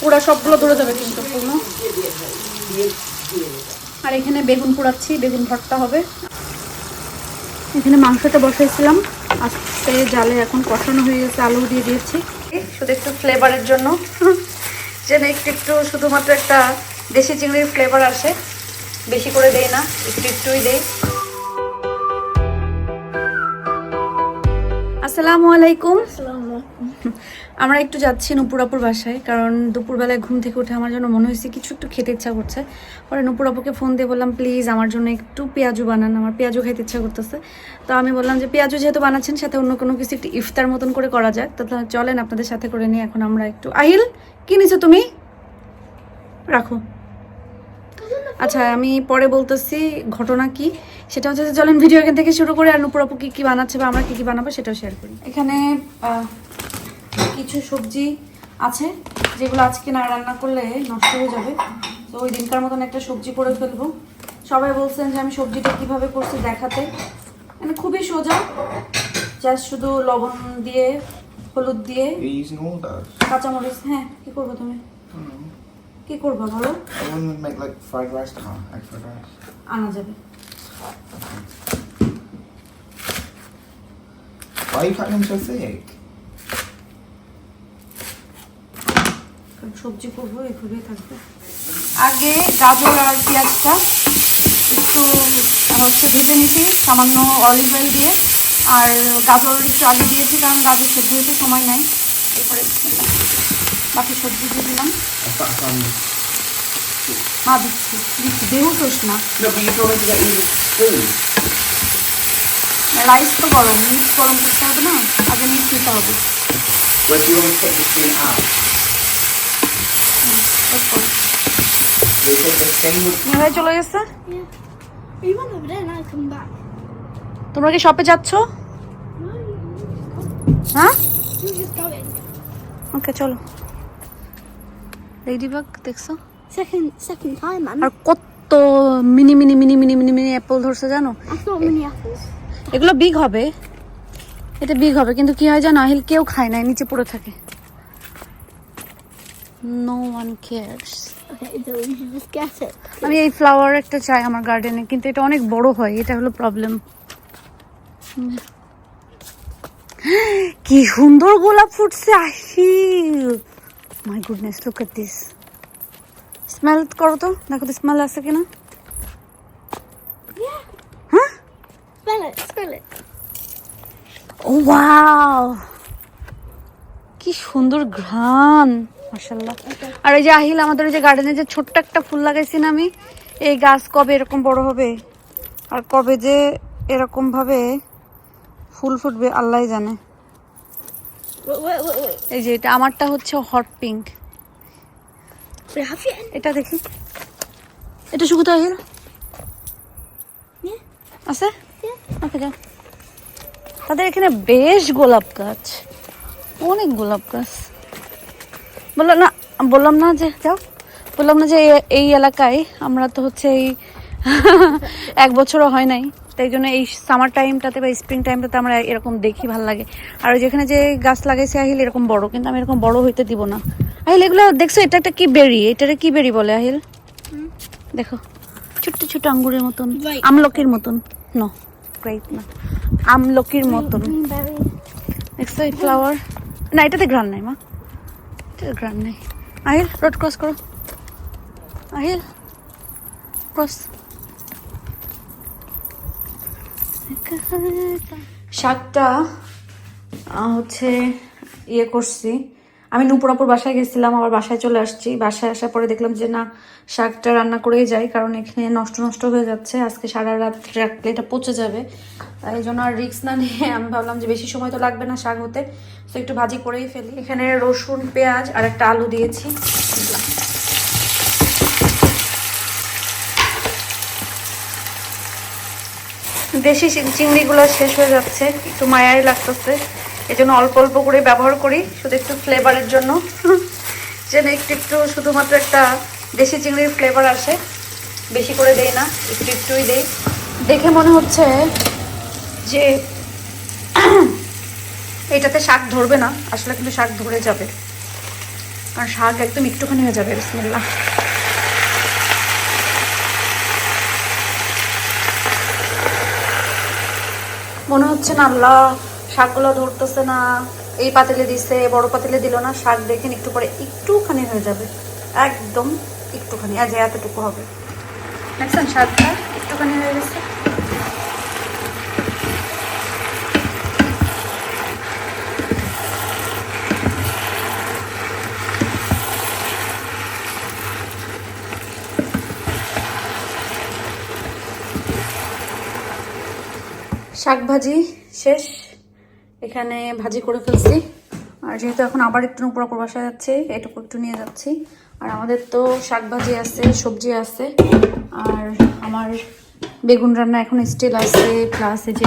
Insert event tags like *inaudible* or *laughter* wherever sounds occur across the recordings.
পুরা সবগুলো ধরে যাবে কিন্তু পুরো আর এখানে বেগুন পোড়াচ্ছি, বেগুন ভর্তা হবে। এখানে মাংসটা বসাইছিলাম। আস্তে জালে এখন কষানো হয়ে গেছে আলু দিয়ে দিয়েছি। শুধু একটু ফ্লেভারের জন্য। যেন একটু একটু শুধুমাত্র একটা দেশি চিংড়ির ফ্লেভার আসে। বেশি করে দেই না, একটু একটুই দেই। আসসালামু আলাইকুম। আমরা একটু যাচ্ছি নুপুরাপুর বাসায়, কারণ দুপুরবেলায় ঘুম থেকে উঠে আমার জন্য মনে হয়েছে কিছু একটু খেতে ইচ্ছা করছে। পরে নুপুরাপুকে ফোন দিয়ে বললাম প্লিজ আমার জন্য একটু পেঁয়াজু বানান, আমার পেঁয়াজু খেতে ইচ্ছা করতেছে। তো আমি বললাম যে, পেঁয়াজু যেহেতু বানাচ্ছেন, সাথে অন্য কোনো কিছু একটু ইফতার মতন করে করা যাক। তো চলেন আপনাদের সাথে করে নিয়ে এখন আমরা একটু। আহিল, কি নিছো তুমি? রাখো। আচ্ছা আমি পরে বলতেছি ঘটনা কি, সেটা হচ্ছে চলেন ভিডিও এখান থেকে শুরু করে, আর নুপুর আপু কি কি বানাচ্ছে বা আমরা কী কী বানাবো সেটাও শেয়ার করি। এখানে কিছু সবজি আছে যেগুলো আজকে না রান্না করলে নষ্ট হয়ে যাবে তো ওই দিনকার মতন একটা সবজি করে ফেলব সবাই বলছেন যে আমি সবজিটা কীভাবে করছি দেখাতে মানে খুবই সোজা জাস্ট শুধু লবণ দিয়ে হলুদ দিয়ে? কাঁচামরিচ হ্যাঁ কি করব তুমি. কি করব বলো. আনা যাবে Why are you cutting them so thick? সবজি করব এভাবেই থাকবে। আগে গাজর আর পেঁয়াজটা একটু হচ্ছে ভেজে নিয়েছি সামান্য অলিভ অয়েল দিয়ে। আর গাজর একটু আগে দিয়েছি কারণ গাজর সেদ্ধ হতে সময় নাই। এরপরে বাকি সবজি দিয়ে দিলাম। found this. মা দিচ্ছি দিচ্ছি বেহুশ না. রাইস তো গরম মিট গরম করতে হবে না আগে মিট দিতে হবে। মেয়ে চলে গেছে. তোমরা কি শপে যাচ্ছ হ্যাঁ. ওকে চলো লেডিবাগ দেখছ second time, আর কত mini mini mini mini mini mini apple ধরছে জানো. এগুলো বিগ হবে এটা বিগ হবে কিন্তু কি হয় জানো আহিল কেউ খায় না নিচে পড়ে থাকে no one cares Okay, so you should just get it. আমি এই ফ্লাওয়ার একটা চাই আমার গার্ডেনে কিন্তু এটা অনেক বড় হয় এটা হলো প্রবলেম কি সুন্দর গোলাপ ফুটছে Ahil my goodness look at this smell করো তো দেখো তো স্মেল আছে কিনা. হ্যাঁ Smell it, smell it. ও ওয়াও কি সুন্দর ঘ্রাণ মাশাল্লাহ আর এই যে আহিল আমাদের ওই যে গার্ডেনে যে ছোট্ট একটা ফুল লাগাইছি না আমি এই গাছ কবে এরকম বড় হবে আর কবে যে এরকম ভাবে ফুল ফুটবে আল্লাহ জানে. এই যে এটা আমারটা হচ্ছে হট পিঙ্ক? এটা দেখি এটা শুকুতো আহিল. আছে. ওকে যাও তাদের এখানে বেশ গোলাপ গাছ অনেক গোলাপ গাছ। বললাম না বললাম না যে যাও। বললাম না যে এই- এই এলাকায় আমরা তো হচ্ছে এই *laughs* এক বছরও হয় নাই। তাই জন্য এই সামার টাইমটাতে বা স্প্রিং টাইমটাতে আমরা এরকম দেখি ভালো লাগে। আর যেখানে যে গাছ লাগাইছে আহিল এরকম বড়। কিন্তু আমি এরকম বড় হইতে দিব না। আহিল এগুলো দেখছ এটা একটা কি বেরি এটারে কি বেরি বলে আহিল? দেখো ছোট্ট ছোট্ট আঙ্গুরের মতন। আমলকির মতন। নো গ্রেট না। আমলকির মতন। দেখছ এই ফ্লাওয়ার না এটাতে গ্রান নাই মা। এটাতে গ্রান নাই। আহিল রোড ক্রস করো। আহিল ক্রস আহ, হচ্ছে ইয়ে করছি। আমি নুপুরাপুর বাসায় গেছিলাম, আবার বাসায় চলে আসছি। বাসায় আসার পরে দেখলাম যে না, শাকটা রান্না করেই যাই, কারণ এখানে নষ্ট নষ্ট হয়ে যাচ্ছে। আজকে সারা রাত রাখলে এটা পচে যাবে। এই জন্য আর রিক্স না নিয়ে আমি ভাবলাম যে বেশি সময় তো লাগবে না শাক হতে। তো একটু ভাজি করেই ফেলি। এখানে রসুন, পেঁয়াজ আর একটা আলু দিয়েছি। দেশি চিংড়িগুলো শেষ হয়ে যাচ্ছে। একটু মায়াই লাগতেছে। এই জন্য অল্প অল্প করে ব্যবহার করি, শুধু একটু ফ্লেভারের জন্য। যেন একটু একটু শুধুমাত্র একটা দেশি চিংড়ির ফ্লেভার আসে। বেশি করে দেই না, একটু একটুই দেই। দেখে মনে হচ্ছে যে *clears throat* এটাতে শাক ধরবে না, আসলে কিন্তু শাক ধরে যাবে। কারণ শাক একদম একটুখানি হয়ে যাবে বিসমিল্লা মনে হচ্ছে না আল্লাহ শাকগুলো ধরতেছে না, এই পাতিলে দিছে, বড় পাতিলে দিল না, শাক দেখেন একটু পরে একটুখানি হয়ে যাবে। একদম একটুখানি, আজ এতটুকু হবে। দেখছেন শাকটা? একটুখানি হয়ে গেছে। শাক ভাজি শেষ। এখানে ভাজি করে ফেলছি। আর যেহেতু এখন আবার একটু উপর উপর বাসা যাচ্ছে, এটুকু একটু নিয়ে যাচ্ছি। আর আমাদের তো শাক ভাজি আছে, সবজি আছে। আর আমার বেগুন রান্না এখন স্টিল আছে প্লাস এই যে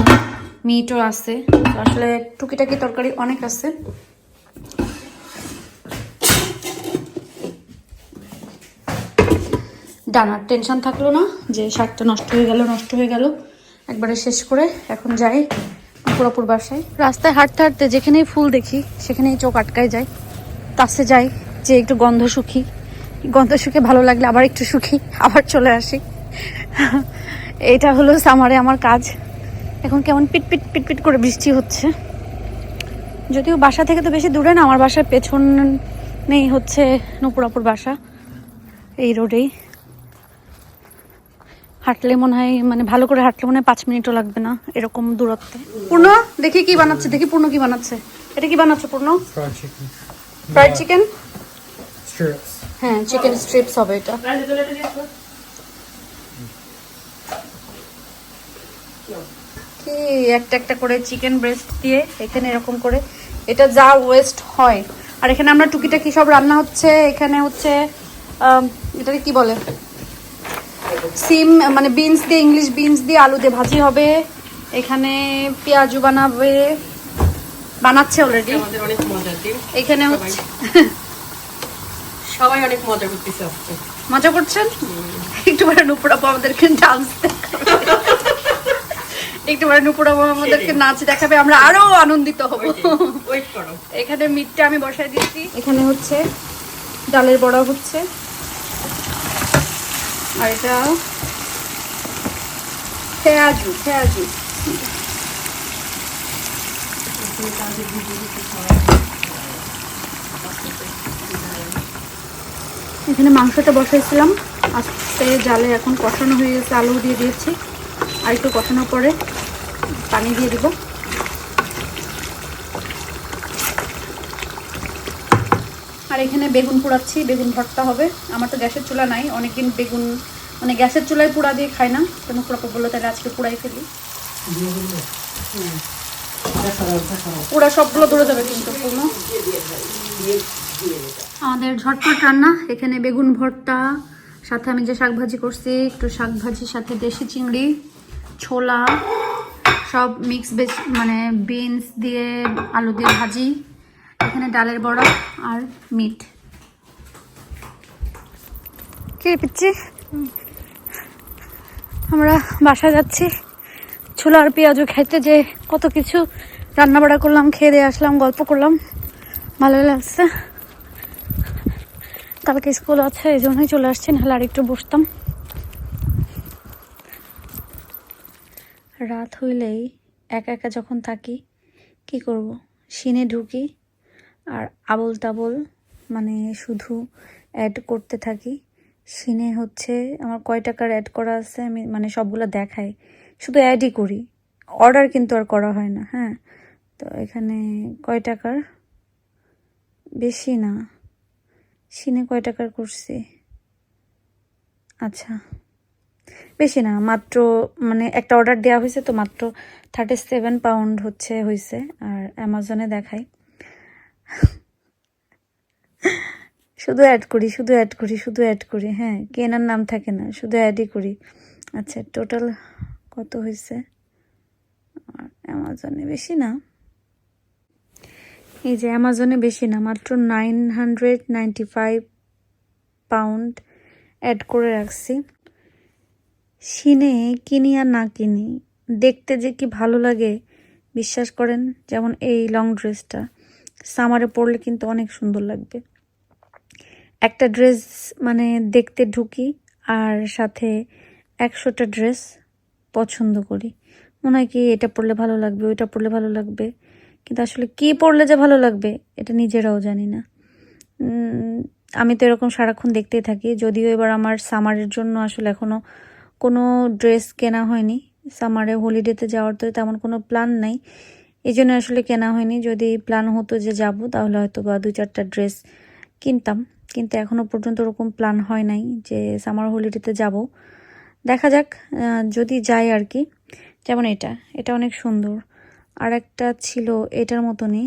মিটও আছে। আসলে টুকিটাকি তরকারি অনেক আছে। ডানার টেনশন থাকল না, যে শাকটা নষ্ট হয়ে গেল, নষ্ট হয়ে গেল। একবারে শেষ করে এখন যাই। পুরোপুর বাসায়। রাস্তায় হাঁটতে হাঁটতে যেখানেই ফুল দেখি, সেখানেই চোখ আটকায় যায়। কাছে যাই যে একটু গন্ধ সুখী। গন্ধ সুখে ভালো লাগলে আবার একটু সুখী, আবার চলে আসি। এটা হলো সামারে আমার কাজ। এখন কেমন পিটপিট পিটপিট করে বৃষ্টি হচ্ছে। যদিও বাসা থেকে তো বেশি দূরে না, আমার বাসার পেছন নেই হচ্ছে নুপুরাপুর বাসা, এই রোডেই। হাঁটলে মনে হয় মানে ভালো করে হাঁটলে মনে হয় পাঁচ মিনিটও লাগবে না এরকম দূরত্বে। পূর্ণ? দেখি কি বানাচ্ছে দেখি পূর্ণ কি বানাচ্ছে। এটা কি বানাচ্ছে পূর্ণ? ফ্রাইড চিকেন হ্যাঁ চিকেন স্ট্রিপস হবে এটা। কি একটা একটা করে চিকেন ব্রেস্ট দিয়ে এখানে এরকম করে। এটা যা ওয়েস্ট হয়। আর এখানে আমরা টুকিটাকি সব রান্না হচ্ছে এখানে হচ্ছে এটাকে কি বলে? সিম মানে বিনস দিয়ে ইংলিশ বিনস দিয়ে আলু দিয়ে ভাজি হবে। এখানে পেঁয়াজু বানাবে। বানাচ্ছে অলরেডি এখানে হচ্ছে *laughs* সবাই অনেক মজা করতেছে মজা করছেন? একটু পরে নুপুরাবু আমাদেরকে ডান্স একটু পরে নুপুরাবু আমাদেরকে নাচ দেখাবে। আমরা আরও আনন্দিত হব। এখানে মিটটা আমি বসাই দিচ্ছি। এখানে হচ্ছে ডালের বড়া হচ্ছে। আর এটা পেঁয়াজু পেঁয়াজু। এখানে মাংসটা বসাইছিলাম। আস্তে জালে এখন কষানো হয়ে গেছে, আলু দিয়ে দিয়েছি। আর একটু কষানোর পরে পানি দিয়ে দিব। আর এখানে বেগুন পোড়াচ্ছি, বেগুন ভর্তা হবে। আমার তো গ্যাসের চুলা নাই, অনেকদিন বেগুন মানে গ্যাসের চুলায় পোড়া দিয়ে খাই না। কেন পোড়াপো বলল তাহলে আজকে পোড়াই ফেলি। পোড়া সবগুলো ধরে যাবে কিন্তু পূর্ণ আমাদের ঝটপট রান্না, এখানে বেগুন ভর্তা, সাথে আমি যে শাক ভাজি করছি, একটু শাক ভাজির সাথে দেশি চিংড়ি, ছোলা, সব মিক্স ভেজ মানে বিনস দিয়ে আলু দিয়ে ভাজি। এখানে ডালের বড়া আর মিট। পিচ্ছি? আমরা বাসা যাচ্ছি। ছোলা আর পেঁয়াজও খাইতে যে কত কিছু রান্না বাড়া করলাম, খেয়ে দিয়ে আসলাম, গল্প করলাম। ভালো লাগছে। কালকে স্কুল আছে, এই জন্যই চলে আসছি, নাহলে আর একটু বসতাম। রাত হইলেই একা একা যখন থাকি, কি করব? সিনে ঢুকি আর আবল তাবল মানে শুধু অ্যাড করতে থাকি। সিনে হচ্ছে আমার কয় টাকার অ্যাড করা আছে, আমি মানে সবগুলো দেখাই। শুধু অ্যাডই করি। অর্ডার কিন্তু আর করা হয় না হ্যাঁ? তো এখানে কয় টাকার? বেশি না। সিনে কয় টাকার করছি? আচ্ছা। বেশি না, মাত্র মানে একটা অর্ডার দেওয়া হয়েছে তো মাত্র থার্টি সেভেন পাউন্ড হচ্ছে হয়েছে আর অ্যামাজনে দেখাই। শুধু অ্যাড করি, শুধু অ্যাড করি, শুধু অ্যাড করি। হ্যাঁ কেনার নাম থাকে না, শুধু অ্যাডই করি। আচ্ছা টোটাল কত হয়েছে? আর অ্যামাজনে বেশি না? এই যে অ্যামাজনে বেশি না, মাত্র nine hundred ninety five pound add করে রাখছি। সিনে কিনি আর না কিনি, দেখতে যে কি ভালো লাগে, বিশ্বাস করেন, যেমন এই লং ড্রেসটা সামারে পরলে কিন্তু অনেক সুন্দর লাগবে। একটা ড্রেস মানে দেখতে ঢুকি আর সাথে একশোটা ড্রেস পছন্দ করি। মনে হয় কি এটা পরলে ভালো লাগবে, ওইটা পরলে ভালো লাগবে। কিন্তু আসলে কি পরলে যে ভালো লাগবে এটা নিজেরাও জানি না। আমি তো এরকম সারাক্ষণ দেখতেই থাকি। যদিও এবার আমার সামারের জন্য আসলে এখনও কোনো ড্রেস কেনা হয়নি। সামারে হলিডেতে যাওয়ার তো তেমন কোনো প্ল্যান নাই। এই জন্য আসলে কেনা হয়নি। যদি প্ল্যান হতো যে যাব, তাহলে হয়তো বা দু চারটা ড্রেস কিনতাম। কিন্তু এখনও পর্যন্ত ওরকম প্ল্যান হয় নাই যে সামার হলিডেতে যাব। দেখা যাক যদি যাই আর কি। যেমন এটা এটা অনেক সুন্দর। আর একটা ছিল এটার মতনই।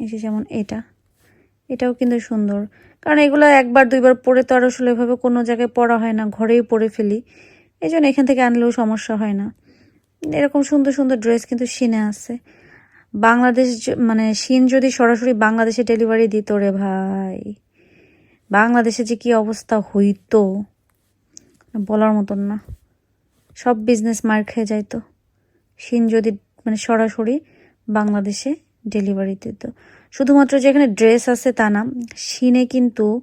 যে যেমন এটা, এটাও কিন্তু সুন্দর। কারণ এগুলো একবার, দুইবার পরে তো আর আসলে এভাবে কোনো জায়গায় পরা হয় না, ঘরেই পরে ফেলি। এই জন্য এখান থেকে আনলেও সমস্যা হয় না। এরকম সুন্দর সুন্দর ড্রেস কিন্তু শিনে আছে। বাংলাদেশ মানে শিন যদি সরাসরি বাংলাদেশে ডেলিভারি দিত রে ভাই। বাংলাদেশে যে কি অবস্থা হইতো? বলার মতন না। সব বিজনেস মার খেয়ে যাইতো। শিন যদি মানে সরাসরি বাংলাদেশে ডেলিভারি দিত। শুধুমাত্র যেখানে ড্রেস আছে তা না শিনে কিন্তু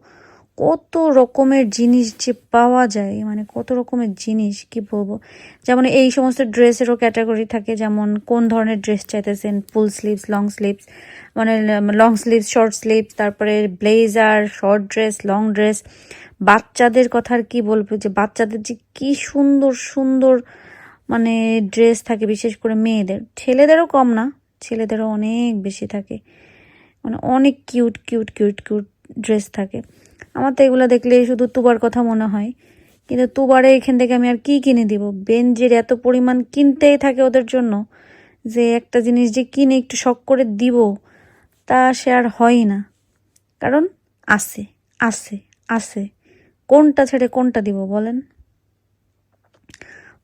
কত রকমের জিনিস যে পাওয়া যায় মানে কত রকমের জিনিস, কি বলব? যেমন এই সমস্ত ড্রেসেরও ক্যাটাগরি থাকে, যেমন কোন ধরনের ড্রেস চাইতেছেন? ফুল স্লিভস, লং স্লিভস মানে লং স্লিভস, শর্ট স্লিভস, তারপরে blazer, short dress, long dress. বাচ্চাদের কথা আর কি বলব, যে বাচ্চাদের যে কি সুন্দর সুন্দর মানে ড্রেস থাকে, বিশেষ করে মেয়েদের। ছেলেদেরও কম না, ছেলেদেরও অনেক বেশি থাকে। মানে অনেক cute cute cute cute dress থাকে। আমার তো এগুলো দেখলে শুধু তুবার কথা মনে হয়। কিন্তু তুবারে এখান থেকে আমি আর কি কিনে দিব? বেঞ্জের এত পরিমাণ কিনতেই থাকে ওদের জন্য যে একটা জিনিস যে কিনে একটু শখ করে দিব, তা সে আর হয় না। কারণ আছে আছে আছে। কোনটা ছেড়ে কোনটা দিব বলেন?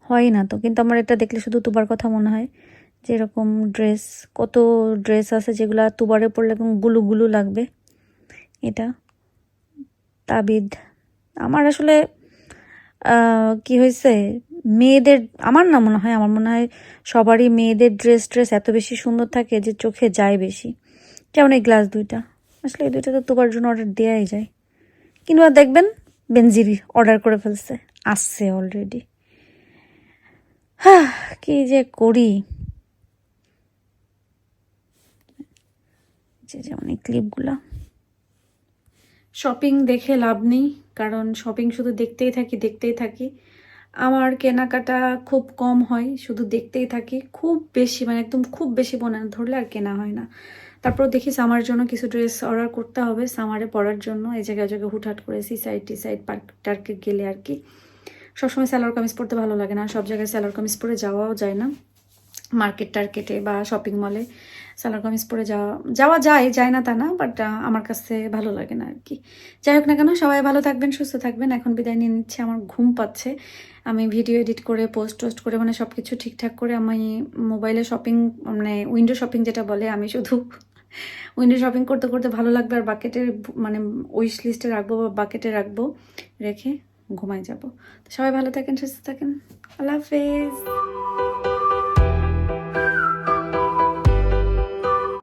হয় না তো। কিন্তু আমার এটা দেখলে শুধু তুবার কথা মনে হয়। যে এরকম ড্রেস, কত ড্রেস আছে যেগুলো তুবারে পরলে এবং গুলু গুলু লাগবে। এটা তাবিদ। আমার আসলে কি হয়েছে? মেয়েদের, আমার না মনে হয়, আমার মনে হয় সবারই মেয়েদের ড্রেস ড্রেস এত বেশি সুন্দর থাকে যে চোখে যায় বেশি। যেমন এই গ্লাস দুইটা? আসলে এই দুইটা তো তোবার জন্য অর্ডার দেওয়াই যায়। কিংবা দেখবেন বেনজিবি অর্ডার করে ফেলছে, আসছে অলরেডি হ্যাঁ কি যে করি? যেমন এই ক্লিপগুলা শপিং দেখে লাভ নেই, কারণ শপিং শুধু দেখতেই থাকি দেখতেই থাকি। আমার কেনাকাটা খুব কম হয়, শুধু দেখতেই থাকি। খুব বেশি মানে একদম খুব বেশি মনে ধরলে আর কেনা হয় না। তারপর দেখি সামার জন্য কিছু ড্রেস অর্ডার করতে হবে। সামারে পরার জন্য এই জায়গায় জায়গায় হুটহাট করে সি সাইড টি সাইড পার্ক টার্কে গেলে আর কি। সবসময় স্যালোয়ার কামিজ পরতে ভালো লাগে না। সব জায়গায় স্যালোয়ার কামিজ পরে যাওয়াও যায় না। মার্কেট টার্কেটে বা শপিং মলে সালোয়ার কামিজ পরে যাওয়া যাওয়া যায় যায় না তা না বাট আমার কাছে ভালো লাগে না আর কি যাই হোক না কেন, সবাই ভালো থাকবেন, সুস্থ থাকবেন। এখন বিদায় নিয়ে নিচ্ছে, আমার ঘুম পাচ্ছে। আমি ভিডিও এডিট করে, পোস্ট টোস্ট করে মানে সব কিছু ঠিকঠাক করে আমি মোবাইলে শপিং মানে উইন্ডো শপিং যেটা বলে, আমি শুধু উইন্ডো শপিং করতে করতে ভালো লাগবে, আর বাকেটের মানে উইশ লিস্টে রাখব বা বাকেটে রাখব, রেখে ঘুমাই যাব। তো সবাই ভালো থাকেন, সুস্থ থাকেন। আল্লাহ হাফেজ।